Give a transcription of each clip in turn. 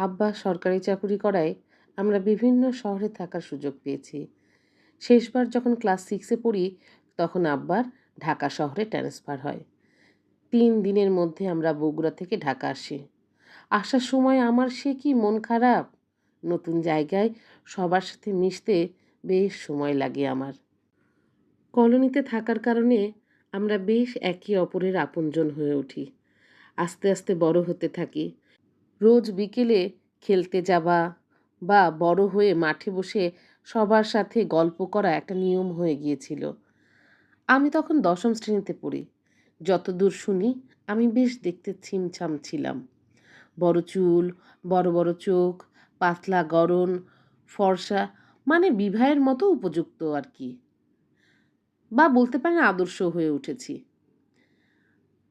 আব্বা সরকারি চাকুরি করায় আমরা বিভিন্ন শহরে থাকার সুযোগ পেয়েছি। শেষবার যখন ক্লাস সিক্সে পড়ি, তখন আব্বার ঢাকা শহরে ট্রান্সফার হয়। তিন দিনের মধ্যে আমরা বগুড়া থেকে ঢাকা আসি। আসার সময় আমার সে কি মন খারাপ? নতুন জায়গায় সবার সাথে মিশতে বেশ সময় লাগে আমার। কলোনিতে থাকার কারণে আমরা বেশ একে অপরের আপনজন হয়ে উঠি। আস্তে আস্তে বড় হতে থাকি। রোজ বিকেলে খেলতে যাওয়া বা বড় হয়ে মাঠে বসে সবার সাথে গল্প করা একটা নিয়ম হয়ে গিয়েছিল। আমি তখন দশম শ্রেণীতে পড়ি। যতদূর শুনি, আমি বেশ দেখতে ছিমছাম ছিলাম। বড় চুল, বড় বড় চোখ, পাতলা গরন ফর্সা মানে বিবাহের মতো উপযুক্ত আর কি। বা বলতে পারেন আদর্শ হয়ে উঠেছি।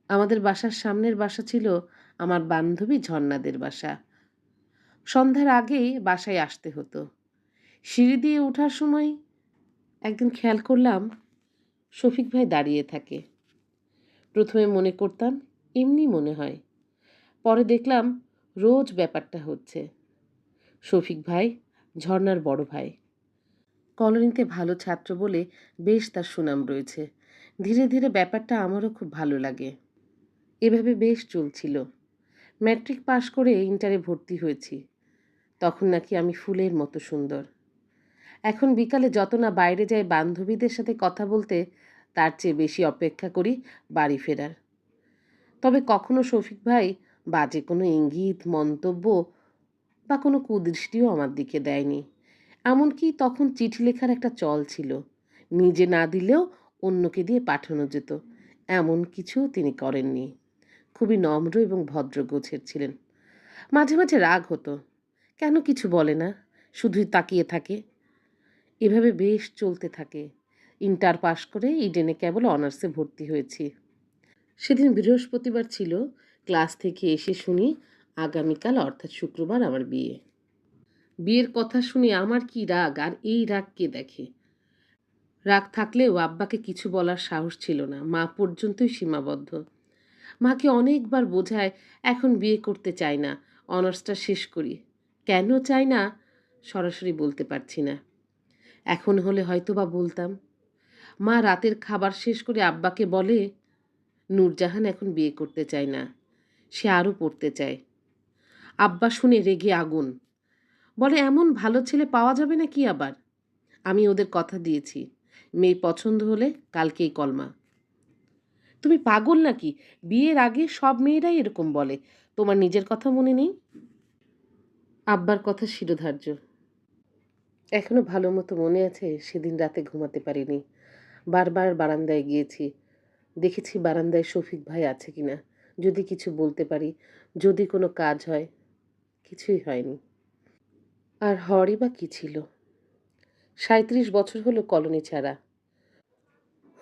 আমাদের বাসার সামনের বাসা ছিল আমার বান্ধবী ঝর্ণাদের বাসা। সন্ধ্যার আগেই বাসায় আসতে হতো। সিঁড়ি দিয়ে ওঠার সময় একদিন খেয়াল করলাম শফিক ভাই দাঁড়িয়ে থাকে। প্রথমে মনে করতাম, এমনি মনে হয়। পরে দেখলাম রোজ ব্যাপারটা হচ্ছে। শফিক ভাই, ঝর্ণার বড় ভাই। কলোনিতে ভালো ছাত্র বলে বেশ তার সুনাম রয়েছে। ধীরে ধীরে ব্যাপারটা আমারও খুব ভালো লাগে। এভাবে বেশ চলছিল। ম্যাট্রিক পাশ করে ইন্টারে ভর্তি হয়েছি। তখন নাকি আমি ফুলের মতো সুন্দর। এখন বিকালে যত না বাইরে যাই বান্ধবীদের সাথে কথা বলতে, তার চেয়ে বেশি অপেক্ষা করি বাড়ি ফেরার। তবে কখনো শফিক ভাই বাজে কোনো ইঙ্গিত, মন্তব্য বা কোনো কুদৃষ্টিও আমার দিকে দেয়নি। এমনকি তখন চিঠি লেখার একটা চল ছিল। নিজে না দিলেও অন্যকে দিয়ে পাঠানো যেত। এমন কিছু তিনি করেননি। খুবই নম্র এবং ভদ্র গোছের ছিলেন। মাঝে মাঝে রাগ হতো। কেন কিছু বলে না? শুধুই তাকিয়ে থাকে। এভাবে বেশ চলতে থাকে। ইন্টার পাশ করে ইডেনে কেবল অনার্সে ভর্তি হয়েছি। সেদিন বৃহস্পতিবার ছিল। ক্লাস থেকে এসে শুনি, আগামীকাল অর্থাৎ শুক্রবার আমার বিয়ে। বিয়ের কথা শুনে আমার কি রাগ, আর এই রাগ কে দেখে? রাগ থাকলেও আব্বাকে কিছু বলার সাহস ছিল না। মা পর্যন্তই সীমাবদ্ধ। মাকে অনেকবার বোঝায়, এখন বিয়ে করতে চাই না, অনার্সটা শেষ করি। কেন চাই না? সরাসরি বলতে পারছি না। এখন হলে হয়তো বা বলতাম। মা রাতের খাবার শেষ করে আব্বাকে বলে, নূরজাহান এখন বিয়ে করতে চায় না, সে আরও পড়তে চায়। আব্বা শুনে রেগে আগুন। বলে, এমন ভালো ছেলে পাওয়া যাবে না কি আবার? আমি ওদের কথা দিয়েছি। মেয়ে পছন্দ হলে কালকেই কলমা তুমি পাগল নাকি? বিয়ের আগে সব মেয়েরাই এরকম বলে। তোমার নিজের কথা মনে নেই? আব্বার কথা শিরোধার্য। এখনও ভালো মতো মনে আছে, সেদিন রাতে ঘুমাতে পারিনি। বারবার বারান্দায় গিয়েছি। দেখেছি বারান্দায় শফিক ভাই আছে কিনা। যদি কিছু বলতে পারি, যদি কোনো কাজ হয়, কিছুই হয়নি। আর হওয়ারই বা কী ছিল? সাঁত্রিশ বছর হলো কলোনি ছাড়া।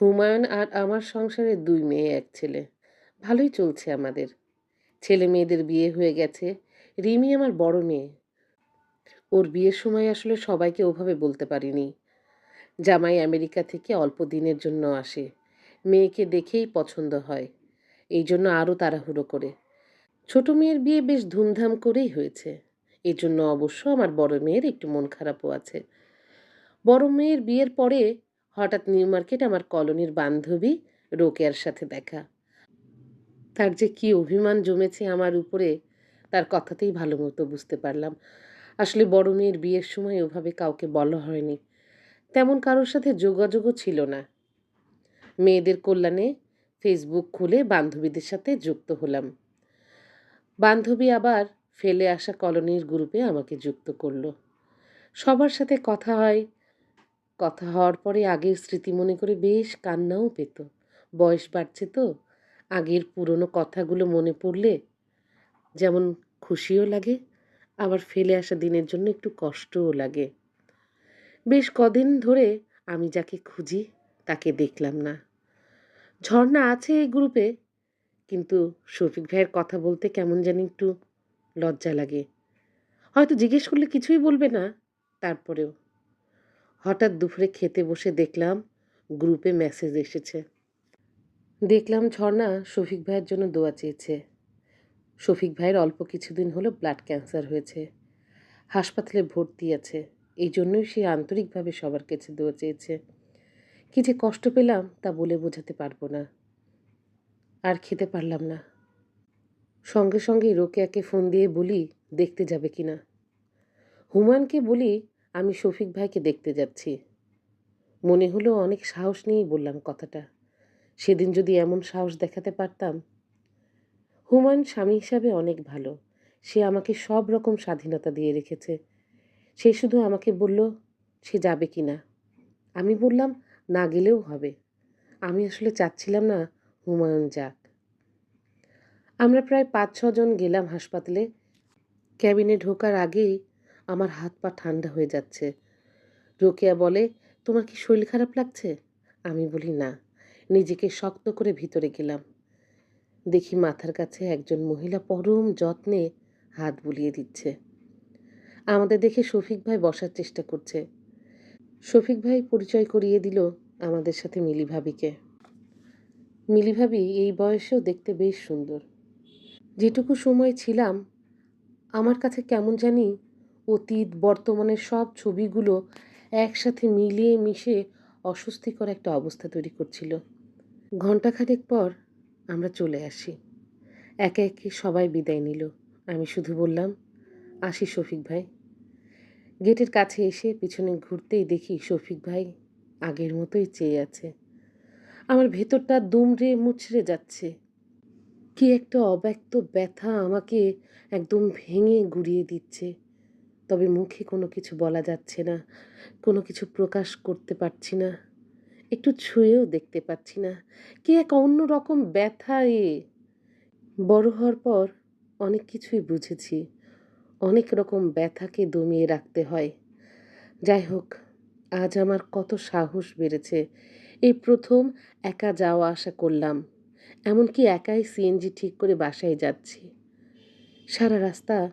হুমায়ুন আর আমার সংসারে দুই মেয়ে, এক ছেলে। ভালোই চলছে আমাদের। ছেলে মেয়েদের বিয়ে হয়ে গেছে। রিমি আমার বড় মেয়ে। ওর বিয়ের সময় আসলে সবাইকে ওভাবে বলতে পারিনি। জামাই আমেরিকা থেকে অল্প দিনের জন্য আসে। মেয়েকে দেখেই পছন্দ হয়। এই জন্য আরও তাড়াহুড়ো করে। ছোট মেয়ের বিয়ে বেশ ধুমধাম করেই হয়েছে। এর জন্য অবশ্য আমার বড় মেয়ের একটু মন খারাপও আছে। বড় মেয়ের বিয়ের পরে হঠাৎ নিউ মার্কেট আমার কলোনির বান্ধবী রোকেয়ার সাথে দেখা। তার যে কি অভিমান জমেছে আমার উপরে, তার কথাতেই ভালো মতো বুঝতে পারলাম। আসলে বড় মেয়ের বিয়ের সময় ওভাবে কাউকে বলা হয়নি। তেমন কারোর সাথে যোগাযোগও ছিল না। মেয়েদের কল্যাণে ফেসবুক খুলে বান্ধবীদের সাথে যুক্ত হলাম। বান্ধবী আবার ফেলে আসা কলোনির গ্রুপে আমাকে যুক্ত করল। সবার সাথে কথা হয় কথা হওয়ার পরে আগের স্মৃতি মনে করে বেশ কান্নাও পেত। বয়স বাড়ছে তো। আগের পুরনো কথাগুলো মনে পড়লে যেমন খুশিও লাগে, আবার ফেলে আসা দিনের জন্য একটু কষ্টও লাগে। বেশ কদিন ধরে আমি যাকে খুঁজি তাকে দেখলাম না। ঝর্ণা আছে এই গ্রুপে, কিন্তু শফিক ভাইয়ের কথা বলতে কেমন জানি একটু লজ্জা লাগে। হয়তো জিজ্ঞেস করলে কিছুই বলবে না, তারপরেও। হঠাৎ দুপুরে খেতে বসে দেখলাম গ্রুপে মেসেজ এসেছে। দেখলাম ঝর্ণা শফিক ভাইয়ের জন্য দোয়া চেয়েছে। শফিক ভাইয়ের অল্প কিছুদিন হলো ব্লাড ক্যান্সার হয়েছে। হাসপাতালে ভর্তি আছে। এই জন্যই সে আন্তরিকভাবে সবার কাছে দোয়া চেয়েছে। কি যে কষ্ট পেলাম তা বলে বোঝাতে পারব না। আর খেতে পারলাম না। সঙ্গে সঙ্গে রোকেয়াকে ফোন দিয়ে বলি, দেখতে যাবে কি না হুমায়ুনকে বলি আমি শফিক ভাইকে দেখতে যাচ্ছি। মনে হলো অনেক সাহস নিয়েই বললাম কথাটা। সেদিন যদি এমন সাহস দেখাতে পারতাম। হুমায়ুন স্বামী হিসাবে অনেক ভালো। সে আমাকে সব রকম স্বাধীনতা দিয়ে রেখেছে। সে শুধু আমাকে বলল, সে যাবে কি না? আমি বললাম, না গেলেও হবে। আমি আসলে চাচ্ছিলাম না হুমায়ুন যাক। আমরা প্রায় পাঁচ ছজন গেলাম হাসপাতালে। ক্যাবিনে ঢোকার আগেই আমার হাত পা ঠান্ডা হয়ে যাচ্ছে। রোকেয়া বলে, তোমার কি শরীর খারাপ লাগছে? আমি বলি, না, নিজেকে শক্ত করে ভিতরে গেলাম। দেখি মাথার কাছে একজন মহিলা পরম যত্নে হাত বুলিয়ে দিচ্ছে। আমাদের দেখে শফিক ভাই বসার চেষ্টা করছে। শফিক ভাই পরিচয় করিয়ে দিল আমাদের সাথে মিলি ভাবিকে মিলি ভাবি এই বয়সেও দেখতে বেশ সুন্দর। যেটুকু সময় ছিলাম, আমার কাছে কেমন জানি অতীত, বর্তমানের সব ছবিগুলো একসাথে মিলিয়ে মিশে অস্বস্তিকর একটা অবস্থা তৈরি করছিল। ঘণ্টাখানেক পর আমরা চলে আসি। একে একে সবাই বিদায় নিল। আমি শুধু বললাম আসি শফিক ভাই। গেটের কাছে এসে পিছনে ঘুরতেই দেখি শফিক ভাই আগের মতোই চেয়ে আছে। আমার ভেতরটা দুমড়ে মুচড়ে যাচ্ছে। কি একটা অব্যক্ত ব্যথা আমাকে একদম ভেঙে গুড়িয়ে দিচ্ছে। তবে মুখে কোনো কিছু বলা যাচ্ছে না, কোনো কিছু প্রকাশ করতে পারছি না। একটু ছুঁয়েও দেখতে পাচ্ছি না। কি এক অন্য রকম ব্যথা এ বড় হওয়ার পর অনেক কিছুই বুঝেছি। অনেক রকম ব্যথাকে দমিয়ে রাখতে হয়। যাই হোক, আজ আমার কত সাহস বেড়েছে। এই প্রথম একা যাওয়া আসা করলাম, এমনকি একাই সিএনজি ঠিক করে বাসায় যাচ্ছি। সারা রাস্তা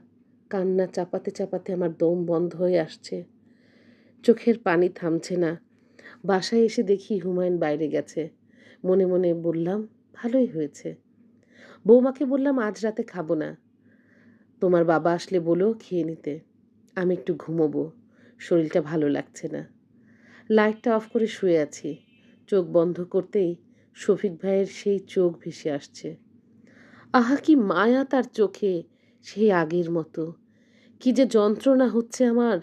কান্না চাপাতে চাপাতে আমার দম বন্ধ হয়ে আসছে। চোখের পানি থামছে না। বাসায় এসে দেখি হুমায়ুন বাইরে গেছে। মনে মনে বললাম, ভালোই হয়েছে। বৌমাকে বললাম, আজ রাতে খাব না। তোমার বাবা আসলে বলো খেয়ে নিতে। আমি একটু ঘুমোবো। শরীরটা ভালো লাগছে না। লাইটটা অফ করে শুয়ে আছি। চোখ বন্ধ করতেই শফিক ভাইয়ের সেই চোখ ভেসে আসছে। আহা, কি মায়া তার চোখে সেই আগের মতো। কি যে যন্ত্রণা হচ্ছে আমার।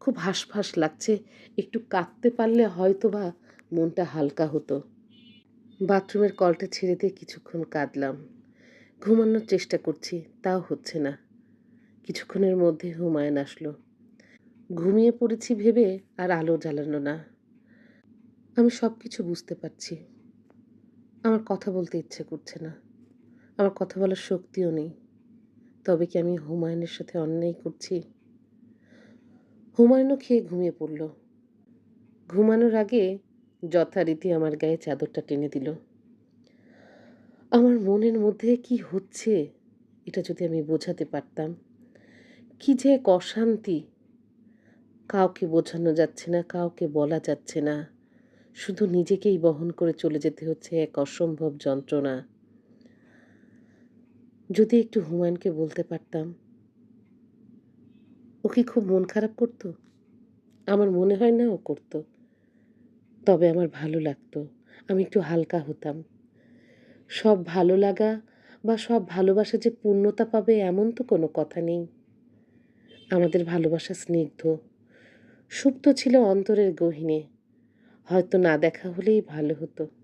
খুব হাঁসফাঁস লাগছে, একটু কাঁদতে পারলে হয়তো বা মনটা হালকা হতো। বাথরুমের কলটা ছেড়ে দিয়ে কিছুক্ষণ কাঁদলাম। ঘুমানোর চেষ্টা করছি, তাও হচ্ছে না। কিছুক্ষণের মধ্যে হুমায়ুন আসলো। ঘুমিয়ে পড়েছি ভেবে আর আলো জ্বালানো না। আমি সব কিছু বুঝতে পারছি। আমার কথা বলতে ইচ্ছে করছে না। আমার কথা বলার শক্তিও নেই। তবে কি আমি হুমায়ুনের সাথে অন্যায় করছি? হুমায়ুনও খেয়ে ঘুমিয়ে পড়ল। ঘুমানোর আগে যথারীতি আমার গায়ে চাদরটা টেনে দিল। আমার মনের মধ্যে কি হচ্ছে এটা যদি আমি বোঝাতে পারতাম। কি যে এক অশান্তি। কাউকে বোঝানো যাচ্ছে না, কাউকে বলা যাচ্ছে না। শুধু নিজেকেই বহন করে চলে যেতে হচ্ছে এক অসম্ভব যন্ত্রণা। যদি একটু হুমায়ুনকে বলতে পারতাম। ও কি খুব মন খারাপ করতো? আমার মনে হয় না ও করতো। তবে আমার ভালো লাগতো। আমি একটু হালকা হতাম। সব ভালো লাগা বা সব ভালোবাসা যে পূর্ণতা পাবে এমন তো কোনো কথা নেই। আমাদের ভালোবাসা স্নিগ্ধ। সুপ্ত ছিল অন্তরের গহিনে। হয়তো না দেখা হলেই ভালো হতো।